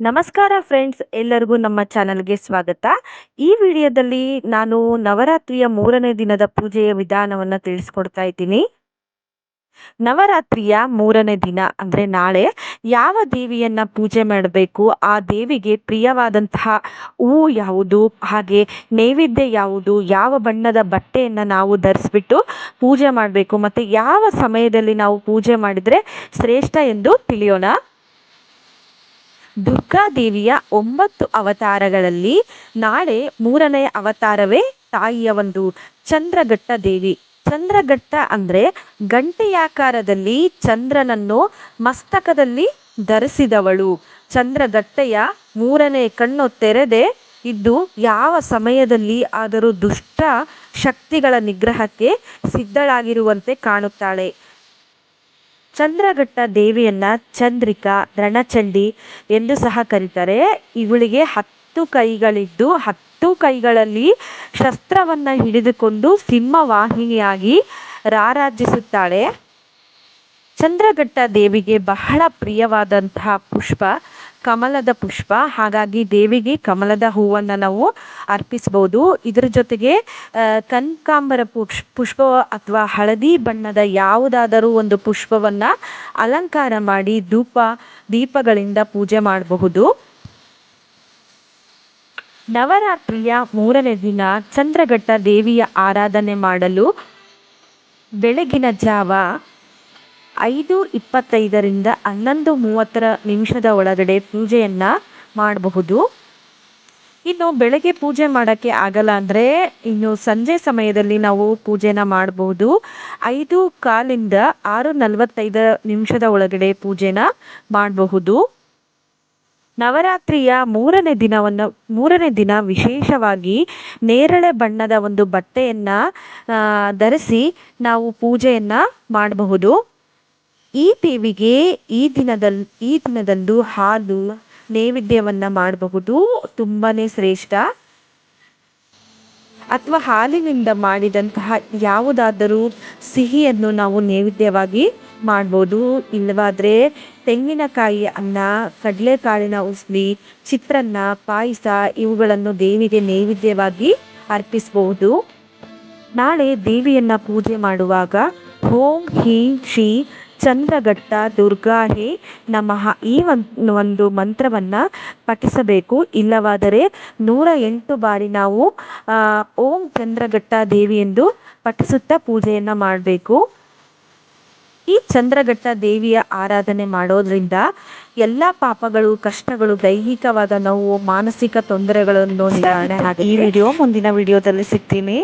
ನಮಸ್ಕಾರ ಫ್ರೆಂಡ್ಸ್, ಎಲ್ಲರಿಗೂ ನಮ್ಮ ಚಾನಲ್ಗೆ ಸ್ವಾಗತ. ಈ ವಿಡಿಯೋದಲ್ಲಿ ನಾನು ನವರಾತ್ರಿಯ ಮೂರನೇ ದಿನದ ಪೂಜೆಯ ವಿಧಾನವನ್ನು ತಿಳಿಸ್ಕೊಡ್ತಾ ಇದ್ದೀನಿ. ನವರಾತ್ರಿಯ ಮೂರನೇ ದಿನ ಅಂದರೆ ನಾಳೆ ಯಾವ ದೇವಿಯನ್ನ ಪೂಜೆ ಮಾಡಬೇಕು, ಆ ದೇವಿಗೆ ಪ್ರಿಯವಾದಂತಹ ಹೂವು ಯಾವುದು, ಹಾಗೆ ನೈವೇದ್ಯ ಯಾವುದು, ಯಾವ ಬಣ್ಣದ ಬಟ್ಟೆಯನ್ನು ನಾವು ಧರಿಸ್ಬಿಟ್ಟು ಪೂಜೆ ಮಾಡಬೇಕು, ಮತ್ತು ಯಾವ ಸಮಯದಲ್ಲಿ ನಾವು ಪೂಜೆ ಮಾಡಿದರೆ ಶ್ರೇಷ್ಠ ಎಂದು ತಿಳಿಯೋಣ. ದುರ್ಗಾದೇವಿಯ ಒಂಬತ್ತು ಅವತಾರಗಳಲ್ಲಿ ನಾಳೆ ಮೂರನೆಯ ಅವತಾರವೇ ತಾಯಿಯ ಒಂದು ಚಂದ್ರಘಟ್ಟ ದೇವಿ ಚಂದ್ರಘಟ್ಟ ಅಂದರೆ ಗಂಟೆಯಾಕಾರದಲ್ಲಿ ಚಂದ್ರನನ್ನು ಮಸ್ತಕದಲ್ಲಿ ಧರಿಸಿದವಳು. ಚಂದ್ರಘಟ್ಟೆಯ ಮೂರನೇ ಕಣ್ಣು ತೆರೆದೆ ಇದ್ದು ಯಾವ ಸಮಯದಲ್ಲಿ ಆದರೂ ದುಷ್ಟ ಶಕ್ತಿಗಳ ನಿಗ್ರಹಕ್ಕೆ ಸಿದ್ಧಳಾಗಿರುವಂತೆ ಕಾಣುತ್ತಾಳೆ. ಚಂದ್ರಘಟ್ಟ ದೇವಿಯನ್ನ ಚಂದ್ರಿಕಾ, ರಣಚಂಡಿ ಎಂದು ಸಹ ಕರೀತಾರೆ. ಇವಳಿಗೆ ಹತ್ತು ಕೈಗಳಿದ್ದು ಹತ್ತು ಕೈಗಳಲ್ಲಿ ಶಸ್ತ್ರವನ್ನ ಹಿಡಿದುಕೊಂಡು ಸಿಂಹವಾಹಿನಿಯಾಗಿ ರಾರಾಜಿಸುತ್ತಾಳೆ. ಚಂದ್ರಘಟ್ಟ ದೇವಿಗೆ ಬಹಳ ಪ್ರಿಯವಾದಂತಹ ಪುಷ್ಪ. ಕಮಲದ ಪುಷ್ಪ, ಹಾಗಾಗಿ ದೇವಿಗೆ ಕಮಲದ ಹೂವನ್ನು ನಾವು ಅರ್ಪಿಸ್ಬೋದು. ಇದರ ಜೊತೆಗೆ ಕನಕಾಂಬರ ಪುಷ್, ಪುಷ್ಪ ಅಥವಾ ಹಳದಿ ಬಣ್ಣದ ಯಾವುದಾದರೂ ಒಂದು ಪುಷ್ಪವನ್ನು ಅಲಂಕಾರ ಮಾಡಿ ಧೂಪ, ದೀಪಗಳಿಂದ ಪೂಜೆ ಮಾಡಬಹುದು. ನವರಾತ್ರಿಯ ಮೂರನೇ ದಿನ ಚಂದ್ರಘಟ್ಟ ದೇವಿಯ ಆರಾಧನೆ ಮಾಡಲು ಬೆಳಗಿನ ಜಾವ ಐದು, ಇಪ್ಪತ್ತೈದರಿಂದ ಹನ್ನೊಂದು, ಮೂವತ್ತರ ನಿಮಿಷದ ಒಳಗಡೆ ಪೂಜೆಯನ್ನು ಮಾಡಬಹುದು. ಇನ್ನು ಬೆಳಗ್ಗೆ ಪೂಜೆ ಮಾಡೋಕ್ಕೆ ಆಗಲ್ಲ ಅಂದರೆ ಇನ್ನು ಸಂಜೆ ಸಮಯದಲ್ಲಿ ನಾವು ಪೂಜೆನ ಮಾಡಬಹುದು. ಐದು ಕಾಲಿಂದ ಆರು ನಲವತ್ತೈದು ನಿಮಿಷದ ಒಳಗಡೆ ಪೂಜೆನ ಮಾಡಬಹುದು. ನವರಾತ್ರಿಯ ಮೂರನೇ ದಿನವನ್ನು, ಮೂರನೇ ದಿನ ವಿಶೇಷವಾಗಿ ನೇರಳೆ ಬಣ್ಣದ ಒಂದು ಬಟ್ಟೆಯನ್ನು ಧರಿಸಿ ನಾವು ಪೂಜೆಯನ್ನು ಮಾಡಬಹುದು. ಈ ದೇವಿಗೆ ಈ ದಿನದಲ್, ಈ ದಿನದಂದು ಹಾಲು ನೈವೇದ್ಯವನ್ನು ಮಾಡಬಹುದು. ತುಂಬಾ ಶ್ರೇಷ್ಠ. ಅಥವಾ ಹಾಲಿನಿಂದ ಮಾಡಿದಂತಹ ಯಾವುದಾದರೂ ಸಿಹಿಯನ್ನು ನಾವು ನೈವೇದ್ಯವಾಗಿ ಮಾಡ್ಬೋದು. ಇಲ್ಲವಾದರೆ ತೆಂಗಿನಕಾಯಿ ಅನ್ನ, ಕಡಲೆಕಾಳಿನ ಉಸ್ಲಿ, ಚಿತ್ರಾನ್ನ, ಪಾಯಸ ಇವುಗಳನ್ನು ದೇವಿಗೆ ನೈವೇದ್ಯವಾಗಿ ಅರ್ಪಿಸಬಹುದು ನಾಳೆ ದೇವಿಯನ್ನ ಪೂಜೆ ಮಾಡುವಾಗ ಓಂ ಹೀಂ ಶ್ರೀ ಚಂದ್ರಘಟ್ಟ ದುರ್ಗಾಹೇ ನಮಃ ಈ ಒಂದು ಮಂತ್ರವನ್ನು ಪಠಿಸಬೇಕು. ಇಲ್ಲವಾದರೆ ನೂರ ಎಂಟು ಬಾರಿ ನಾವು ಓಂ ಚಂದ್ರಘಟ್ಟ ದೇವಿ ಎಂದು ಪಠಿಸುತ್ತಾ ಪೂಜೆಯನ್ನು ಮಾಡಬೇಕು. ಈ ಚಂದ್ರಘಟ್ಟ ದೇವಿಯ ಆರಾಧನೆ ಮಾಡೋದ್ರಿಂದ ಎಲ್ಲ ಪಾಪಗಳು ಕಷ್ಟಗಳು ದೈಹಿಕವಾದ ನೋವು ಮಾನಸಿಕ ತೊಂದರೆಗಳನ್ನು ನಿವಾರಣೆ ಈ ವಿಡಿಯೋ ಮುಂದಿನ ವಿಡಿಯೋದಲ್ಲಿ ಸಿಗ್ತೀನಿ.